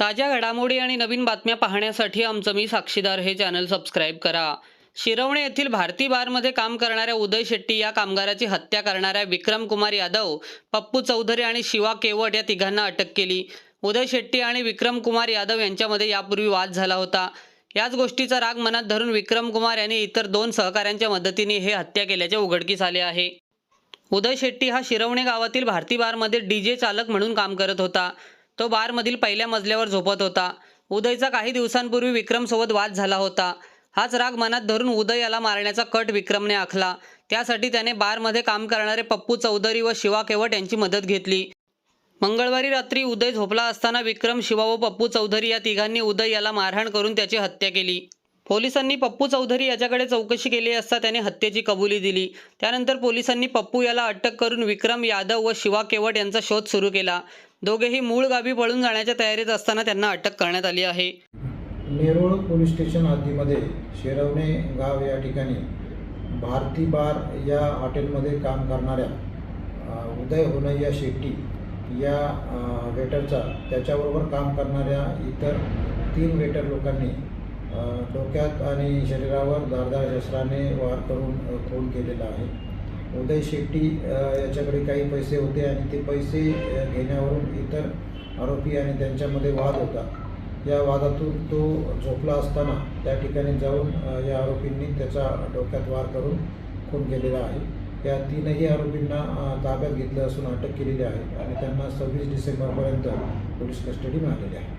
ताज्या घडामोडी आणि नवीन बातम्या पाहण्यासाठी आमचं मी साक्षीदार हे चॅनल सबस्क्राईब करा. शिरवणे येथील भारती बारमध्ये काम करणाऱ्या उदय शेट्टी या कामगाराची हत्या करणाऱ्या विक्रम कुमार यादव पप्पू चौधरी आणि शिवा केवट या तिघांना अटक केली. उदय शेट्टी आणि विक्रम कुमार यादव यांच्यामध्ये यापूर्वी वाद झाला होता. याच गोष्टीचा राग मनात धरून विक्रम कुमार यांनी इतर दोन सहकाऱ्यांच्या मदतीने हे हत्या केल्याचे उघडकीस आले आहे. उदय शेट्टी हा शिरवणे गावातील भारती बारमध्ये डीजे चालक म्हणून काम करत होता. तो बारमधील पहिल्या मजल्यावर झोपत होता. उदयचा काही दिवसांपूर्वी विक्रमसोबत वाद झाला होता. हाच राग मनात धरून उदय याला मारण्याचा कट विक्रमने आखला. त्यासाठी त्याने बारमध्ये काम करणारे पप्पू चौधरी व शिवा केवट यांची मदत घेतली. मंगळवारी रात्री उदय झोपला असताना विक्रम शिवा व पप्पू चौधरी या तिघांनी उदय याला मारहाण करून त्याची हत्या केली. पोलिसांनी पप्पू चौधरी याच्याकडे चौकशी केली असता त्याने हत्येची कबुली दिली. त्यानंतर पोलिसांनी पप्पू याला अटक करून विक्रम यादव व शिवा केवट यांचा शोध सुरू केला. दोघेही मूळ गावी पळून जाण्याच्या तयारीत असताना त्यांना अटक करण्यात आली आहे. नेरूळ पोलीस स्टेशन हद्दीमध्ये शेरवणे गाव या ठिकाणी भारती बार या हॉटेलमध्ये काम करणाऱ्या उदय होनय्या शेट्टी या वेटरचा त्याच्याबरोबर काम करणाऱ्या इतर तीन वेटर लोकांनी डोक्यात आणि शरीरावर धारदार शस्त्राने वार करून खून केलेला आहे. उदय शेट्टी याच्याकडे काही पैसे होते आणि ते पैसे घेण्यावरून इतर आरोपी आणि त्यांच्यामध्ये वाद होता. या वादातून तो झोपला असताना त्या ठिकाणी जाऊन या आरोपींनी त्याचा डोक्यात वार करून खून केलेला आहे. या तीनही आरोपींना ताब्यात घेतलं असून अटक केलेली आहे आणि त्यांना सव्वीस डिसेंबरपर्यंत पोलीस कस्टडी मिळालेली आहे.